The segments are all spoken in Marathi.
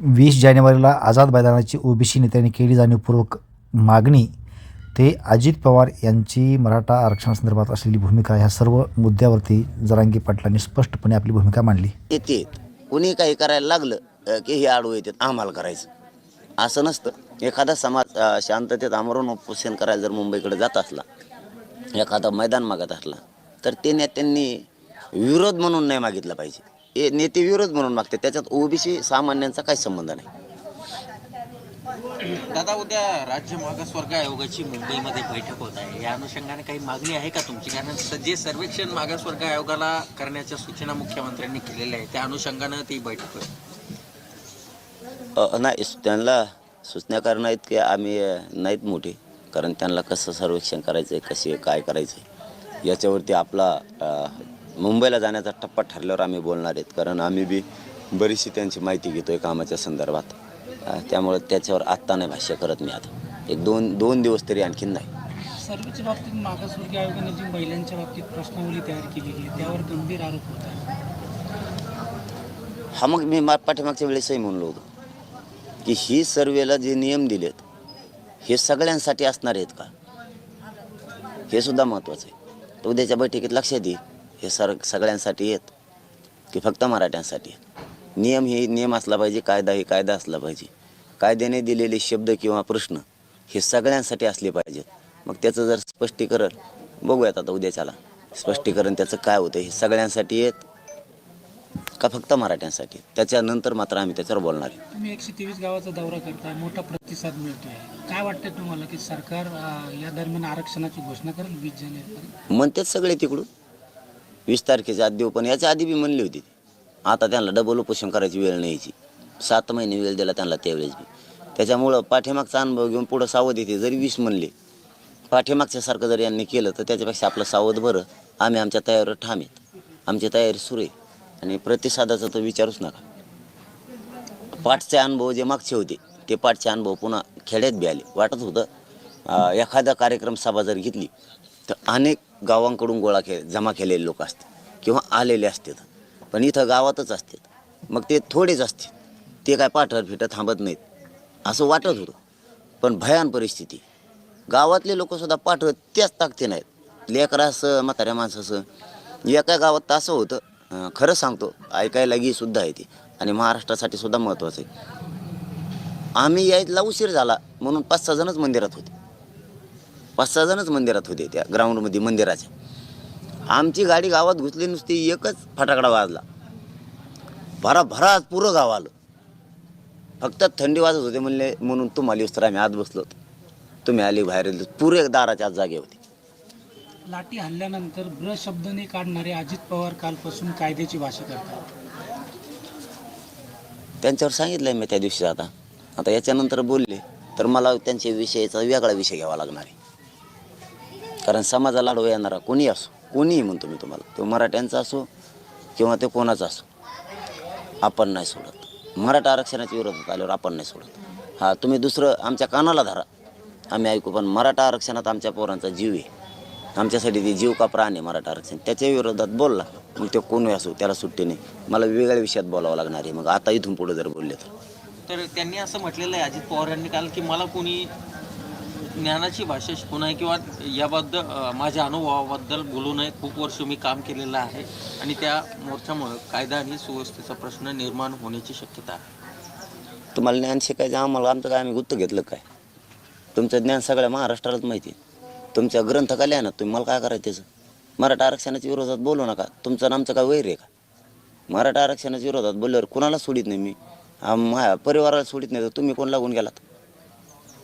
वीस जानेवारीला आझाद मैदानाची ओबीसी नेत्यांनी केली जाणीवपूर्वक मागणी ते अजित पवार यांची मराठा आरक्षणासंदर्भात असलेली भूमिका ह्या सर्व मुद्द्यावरती जरांगी पाटलांनी स्पष्टपणे आपली भूमिका मांडली. येते. कुणी काही करायला लागलं की हे आडू येतात आम्हाला करायचं. असं नसतं. एखादा समाज शांततेत आमरून उपोषण करायला जर मुंबईकडे जात असला एखादा मैदान मागत असला तर ते नेत्यांनी विरोध म्हणून नाही मागितला पाहिजे. हे नेते विरोध म्हणून मागते त्याच्यात ओबीसी सामान्यांचा काही संबंध नाही. दादा उद्या राज्य मागासवर्ग आयोगाची मुंबईमध्ये बैठक होत आहे. या अनुषंगाने काही मागणी आहे का तुमची? कारण जे सर्वेक्षण मागासवर्ग आयोगाला करण्याच्या सूचना मुख्यमंत्र्यांनी केलेल्या आहेत त्या अनुषंगानं ती बैठक नाही त्यांना सूचना करणं आहेत की आम्ही नाहीत मोठे. कारण त्यांना कसं सर्वेक्षण करायचं आहे कसे काय करायचं आहे याच्यावरती आपला मुंबईला जाण्याचा टप्पा ठरल्यावर आम्ही बोलणार आहेत. कारण आम्ही बी बरीचशी त्यांची माहिती घेतो आहे कामाच्या संदर्भात. त्यामुळे त्याच्यावर आत्ता नाही भाष्य करत मी आता. एक दोन दोन दिवस तरी आणखीन नाही. सर्वेच्या बाबतीत मागासवर्गीय आयोगाने जी महिलांच्या बाबतीत प्रश्नावली तयार केलेली आहे त्यावर गंभीर आरोप होत हा मग मी मा पाठीमागच्या वेळेसही म्हणलो होतो की ही सर्वेला जे नियम दिलेत हे सगळ्यांसाठी असणार आहेत का? हे सुद्धा महत्त्वाचं आहे. तर उद्याच्या बैठकीत लक्षात येईल. हे सर सगळ्यांसाठी आहेत की फक्त मराठ्यांसाठी आहेत. नियम हे नियम असला पाहिजे कायदा हे कायदा असला पाहिजे. कायद्याने दिलेले शब्द किंवा प्रश्न हे सगळ्यांसाठी असले पाहिजेत. मग त्याचं जर स्पष्टीकरण बघूयात आता उद्याच्याला स्पष्टीकरण त्याचं काय होतं हे सगळ्यांसाठी आहेत का फक्त मराठ्यांसाठी त्याच्यानंतर मात्र आम्ही त्याच्यावर बोलणार आहे. तुम्ही एकशे तेवीस गावाचा दौरा करताय मोठा प्रतिसाद मिळतोय. काय वाटतंय तुम्हाला की सरकार या दरम्यान आरक्षणाची घोषणा करेल वीस जानेवारी म्हणतेच सगळे तिकडून. वीस तारखेच्या आधी पण याच्या आधी बी म्हणली होती. आता त्यांना डबल उपोषण करायची वेळ न्यायची सात महिने वेळ दिला त्यांना त्यावेळेस बी. त्याच्यामुळं पाठीमागचा अनुभव घेऊन पुढं सावध येते जरी वीस म्हणले. पाठीमागच्यासारखं जर यांनी केलं तर त्याच्यापेक्षा आपलं सावध बरं. आम्ही आमच्या तयारीवर ठाम आहेत. आमची तयारी सुरू आहे. आणि प्रतिसादाचा तर विचारूच नका. पाठचे अनुभव जे मागचे होते ते पाठचे अनुभव पुन्हा खेड्यात बी आले. वाटत होतं एखादा कार्यक्रम सभा जर घेतली तर अनेक गावांकडून गोळा के जमा केलेले लोक असतात. किंवा आलेले असतात. पण इथं गावातच असतात. मग ते थोडेच असतात. ते काय पाठर फिटत थांबत नाहीत. असं वाटत होतं. पण भयान परिस्थिती. गावातले लोकसुद्धा पाठवत त्याच ताकते नाहीत. लेकरा असं म्हाताऱ्या माणसाचं एका गावात तर असं होतं. खरं सांगतो ऐकायला गी सुद्धा आहे ते आणि महाराष्ट्रासाठी सुद्धा महत्त्वाचं आहे. आम्ही यायला उशीर झाला म्हणून पाच सहा जणच मंदिरात होते. पाच सहा जणच मंदिरात होते त्या ग्राउंडमध्ये मंदिराच्या. आमची गाडी गावात घुसली नुसती एकच फटाकडा वाजला. भरा भरात पुरं गाव आलं. फक्त थंडी वाजत होते म्हणले म्हणून तुम्हाला तर आम्ही आत बसलो तुम्ही आले बाहेर. पुरे दाराच्या आत जागे होते. लाठी हल्ल्यानंतर ब्र शब्दने काढणारे अजित पवार कालपासून कायद्याची भाषा करतात. त्यांच्यावर सांगितलं मी त्या दिवशी आता. आता याच्यानंतर बोलले तर मला त्यांच्या विषयाचा वेगळा विषय घ्यावा लागणार आहे. कारण समाजाला अडवा येणारा कोणी असो कोणीही म्हणतो मी तुम्हाला तो मराठ्यांचा असो किंवा ते कोणाचा असो आपण नाही सोडत. मराठा आरक्षणाच्या विरोधात आल्यावर आपण नाही सोडत. हां तुम्ही दुसरं आमच्या कानाला धरा. आम्ही ऐकू पण मराठा आरक्षणात आमच्या पोरांचा जीव आहे. आमच्यासाठी ते जीव का प्राण आहे मराठा आरक्षण? त्याच्या विरोधात बोलला. मग ते कोणी असो त्याला सुट्टी नाही. मला वेगळ्या विषयात बोलावं लागणार आहे. मग आता इथून पुढे जर बोलले तर. तर त्यांनी असं म्हटलेलं आहे अजित पवार यांनी काल की मला कोणी ज्ञानाची भाषा शिकून नये किंवा याबद्दल माझ्या अनुभवाबद्दल बोलू नये. खूप वर्ष मी काम केलेलं आहे आणि त्या मोर्चामुळे कायदा आणि सुव्यवस्थेचा प्रश्न निर्माण होण्याची शक्यता आहे. तुम्हाला ज्ञान शिकायचं आम्हाला आमचं काय आम्ही गुत्त घेतलं काय? तुमचं ज्ञान सगळ्या महाराष्ट्रालाच माहिती आहे. तुमच्या ग्रंथकाले आहे ना तुम्ही मला काय करायचं त्याचं? मराठा आरक्षणाच्या विरोधात बोलू नका. तुमचं नामचं आमचं काय वैर आहे का? मराठा आरक्षणाच्या विरोधात बोलल्यावर कुणाला सोडित नाही मी? माझ्या परिवाराला सोडित नाही तर तुम्ही कोण लागून गेलात?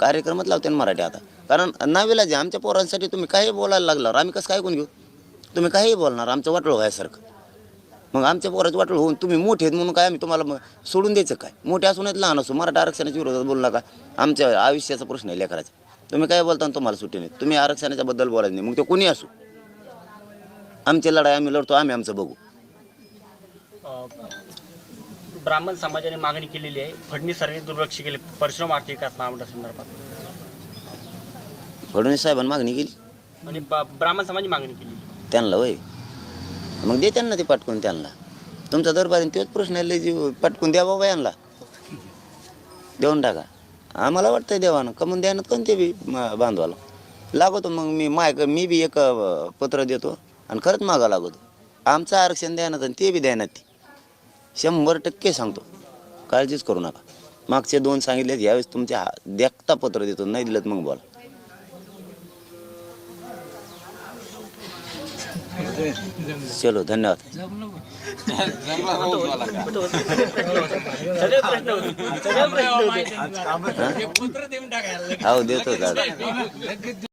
कार्यक्रमात लावते ना मराठी आता. कारण नावेला जे आमच्या पोरांसाठी तुम्ही काही बोलायला लागल्यावर आम्ही कसं काय कोण घेऊ? तुम्ही काहीही बोलणार आमचं वाटलं व्हायसारखं. मग आमच्या पोराचं वाटलं होऊन तुम्ही मोठे आहेत म्हणून काय आम्ही तुम्हाला मग सोडून द्यायचं काय? मोठे असून आहेत लहान असो मराठा आरक्षणाच्या विरोधात बोलू नका. आमच्या आयुष्याचा प्रश्न आहे लेकराचा. तुम्ही काय बोलता तुम्हाला सुट्टी नाही. तुम्ही आरक्षणाच्या बद्दल बोलायचं नाही. मग ते कोणी असू? आमची लढाई आम्ही लढतो आम्ही आमचं बघू. ब्राह्मण समाजाने मागणी केलेली आहे. फडणवीस सरकारने दुर्लक्ष केले. परशुराम आरती विकास महामंडळासंदर्भात फडणवीस साहेबांनी मागणी केली? आणि ब- ब्राह्मण समाजाने मागणी केली. त्यांना वय मग दे त्यांना ते पाठकून त्यांना. तुमचा दरबारी तोच प्रश्न आहे लय जीव पाठकून द्या बाबा यांना. देऊन टाका. आम्हाला वाटतंय देवानं कमून द्यानं कोणते बी म- बांधवाला. लागवतो मग मी माय मी बी एक अं, पत्र देतो आणि खरंच मागा लागवतो आमचं आरक्षण द्यानात आणि ते बी द्यानात ते. शंभर टक्के सांगतो. काळजीच करू नका. मागचे दोन सांगितलेत यावेळेस तुमच्या हा देखता पत्र देतो नाही दिलं मग बोला. चलो धन्यवाद. हो? देतो दादा.